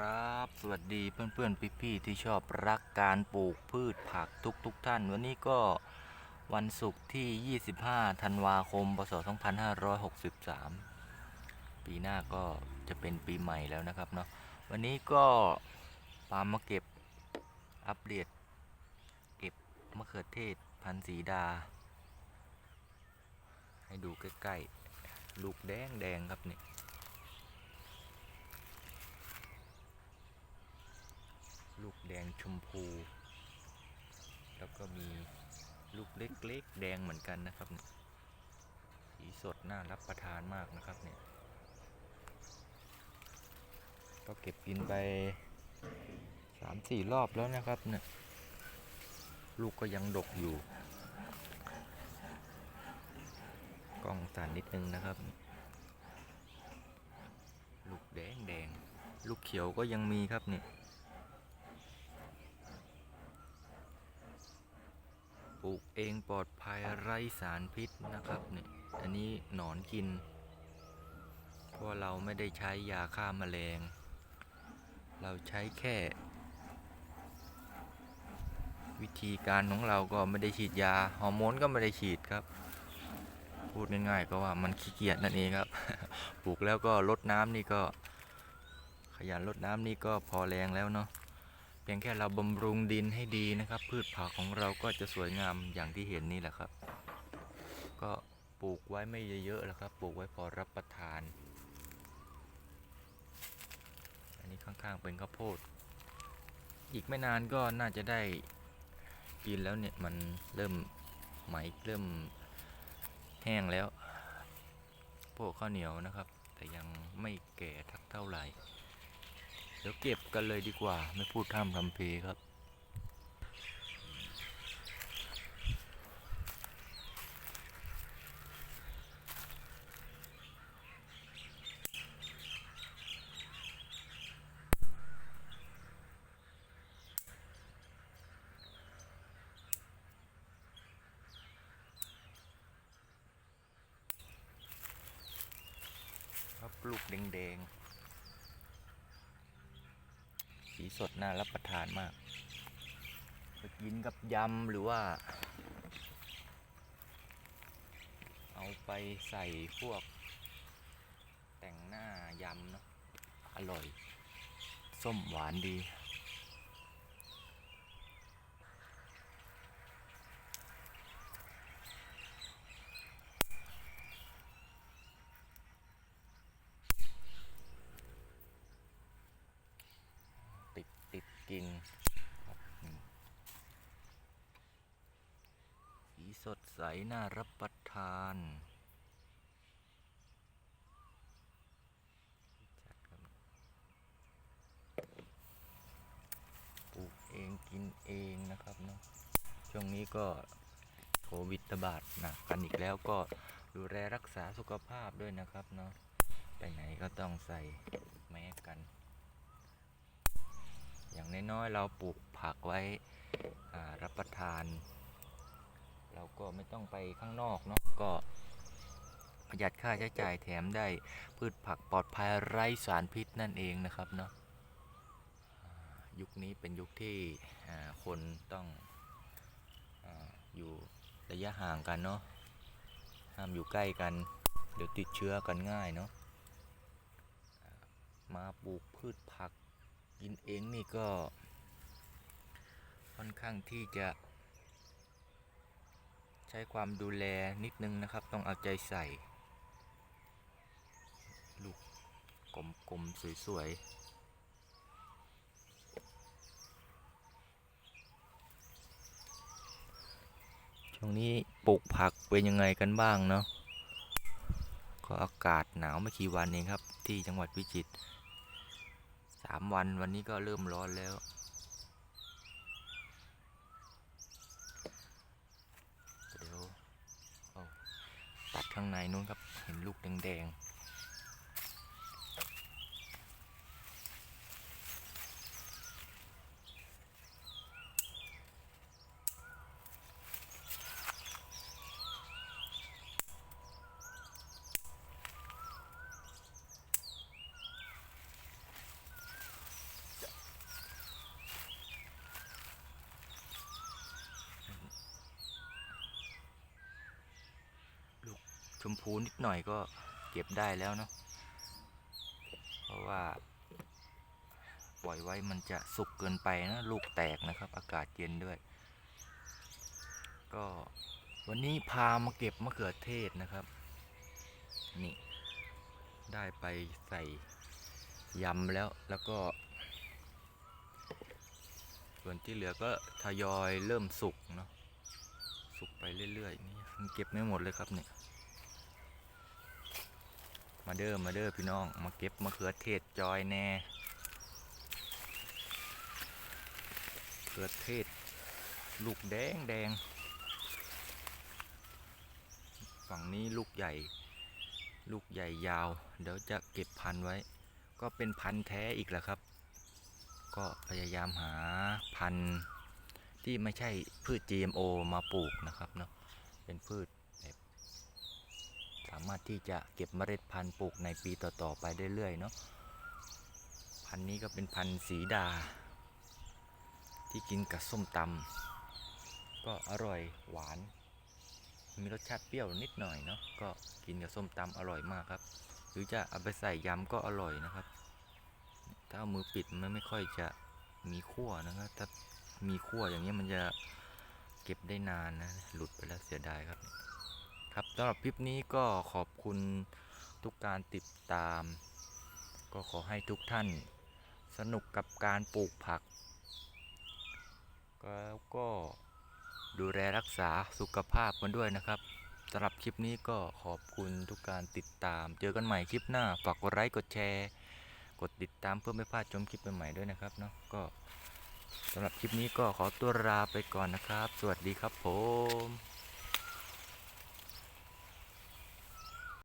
ครับ สวัสดีเพื่อนๆพี่ๆที่ชอบรักการปลูกพืชผักทุกๆทท่าน วันนี้ก็วันศุกร์ที่ 25 ธันวาคม พศ 2563 ปีหน้าก็จะเป็นปีใหม่แล้วนะครับเนาะ วันนี้ก็ปาล์มมาเก็บอัปเดตเก็บมะเขือเทศพันธุ์สีดา ให้ดูใกล้ๆ ลูกแดงแดงครับเนี่ย ลูกแดงชมพู แล้วก็มีลูกเล็กๆแดงเหมือนกันนะครับสีสดน่ารับประทานมากนะครับเนี่ยก็เก็บกินไปสามสี่รอบแล้วนะครับเนี่ยลูกก็ยังดกอยู่ กล้องสั่นนิดนึงนะครับ ลูกแดงแดงลูกเขียวก็ยังมีครับเนี่ย ปลูกเองปลอดภัยไร้สารพิษนะครับเนี่ยอันนี้หนอนกิน เพราะเราไม่ได้ใช้ยาฆ่าแมลง เราใช้แค่ วิธีการของเราก็ไม่ได้ฉีดยาฮอร์โมนก็ไม่ได้ฉีดครับ พูดง่ายๆก็ว่ามันขี้เกียจนั่นเองครับ ปลูกแล้วก็ลดน้ำนี่ก็ ขยันลดน้ำนี่ก็พอแรงแล้วเนาะ พียงแค่เราบำรุงดินให้ดีนะครับ พืชผักของเราก็จะสวยงามอย่างที่เห็นนี่แหละครับ ก็ปลูกไว้ไม่เยอะๆแล้วครับปลูกไว้พอรับประทาน อันนี้ข้างๆเป็นข้าวโพด อีกไม่นานก็น่าจะได้กินแล้วเนี่ยมันเริ่มไหมเริ่มแห้งแล้ว พวกข้าวเหนียวนะครับ แต่ยังไม่แก่ทักเท่าไหร่ เดี๋ยวเก็บกันเลยดีกว่า ไม่พูดท่ามทำเพลครับครับลูกแดงๆ สีสดน่ารับประทานมากกินกับยำหรือว่า เอาไปใส่พวก แต่งหน้ายำเนาะอร่อย ส้มหวานดีติดกิ่งครับนี่สีส ดใส น่ารับประทาน ปลูกเองกินเองนะครับเนาะ ช่วงนี้ก็โควิดระบาดหนักกันอีกแล้วก็ดูแลรักษาสุขภาพด้วยนะครับเนาะ ไปไหนก็ต้องใส่แมสกัน อย่างน้อยๆเราปลูกผักไว้รับประทาน เราก็ไม่ต้องไปข้างนอกเนาะก็ประหยัดค่าใช้จ่ายแถมได้พืชผักปลอดภัยไร้สารพิษนั่นเองนะครับเนาะยุคนี้เป็นยุคที่คนต้องออยู่ระยะห่างกันเนาะห้ามอยู่ใกล้กัน เดี๋ยวติดเชื้อกันง่ายเนาะมาปลูกพืชผักกินเองนี่ก็ค่อนข้างที่จะ ใช้ความดูแลนิดนึงนะครับ ต้องเอาใจใส่ ลูกกลมๆสวยๆช่วงนี้ปลูกผักเป็นยังไงกันบ้างเนาะ ก็อากาศหนาวไม่กี่วันเองครับ ที่จังหวัดพิจิตรสามวันวันนี้ก็เริ่มร้อนแล้ว เดี๋ยวเอา ตัดข้างในนู้นครับ เห็นลูกแดง ชมพูนิดหน่อยก็เก็บได้แล้วเนาะเพราะว่า ปล่อยไว้มันจะสุกเกินไปนะ ลูกแตกนะครับ อากาศเย็นด้วย ก็วันนี้พามาเก็บมะเขือเทศนะครับ นี่ ได้ไปใส่ยำแล้วแล้วก็ ส่วนที่เหลือก็ทยอยเริ่มสุกเนาะสุกไปเรื่อยๆนี่มันเก็บไม่หมดเลยครับเนี่ย มาเด้อมาเด้อพี่น้อง มาเก็บมะเขือเทศจอยแน่มะเขือเทศ ลูกแดงแดง ฝั่งนี้ลูกใหญ่ ลูกใหญ่ยาว เดี๋ยวจะเก็บพันไว้ ก็เป็นพันแท้อีกแหละครับ ก็พยายามหาพันที่ไม่ใช่พืช GMO มาปลูกนะครับเนาะเป็นพืช สามารถที่จะเก็บเมล็ดพันธุ์ปลูกในปีต่อๆไปเรื่อยๆเนาะพันธุ์นี้ก็เป็นพันธุ์สีดา ที่กินกับส้มตำก็อร่อยหวาน มีรสชาติเปรี้ยวนิดหน่อยเนาะก็กินกับส้มตำอร่อยมากครับ หรือจะเอาไปใส่ยำก็อร่อยนะครับ ถ้าเอามือปิดมันไม่ค่อยจะมีขั้วนะครับถ้ามีขั้วอย่างนี้ยมันจะเก็บได้นานนะ หลุดไปแล้วเสียดายครับ ครับสำหรับคลิปนี้ก็ขอบคุณทุกการติดตาม ก็ขอให้ทุกท่านสนุกกับการปลูกผัก แล้วก็ดูแลรักษาสุขภาพกันด้วยนะครับสำหรับคลิปนี้ก็ขอบคุณทุกการติดตาม เจอกันใหม่คลิปหน้า ฝากกดไลค์ กดแชร์ กดติดตามเพื่อไม่พลาดชมคลิปใหม่ๆด้วยนะครับเนาะ ก็สำหรับคลิปนี้ก็ขอตัวลาไปก่อนนะครับ สวัสดีครับผม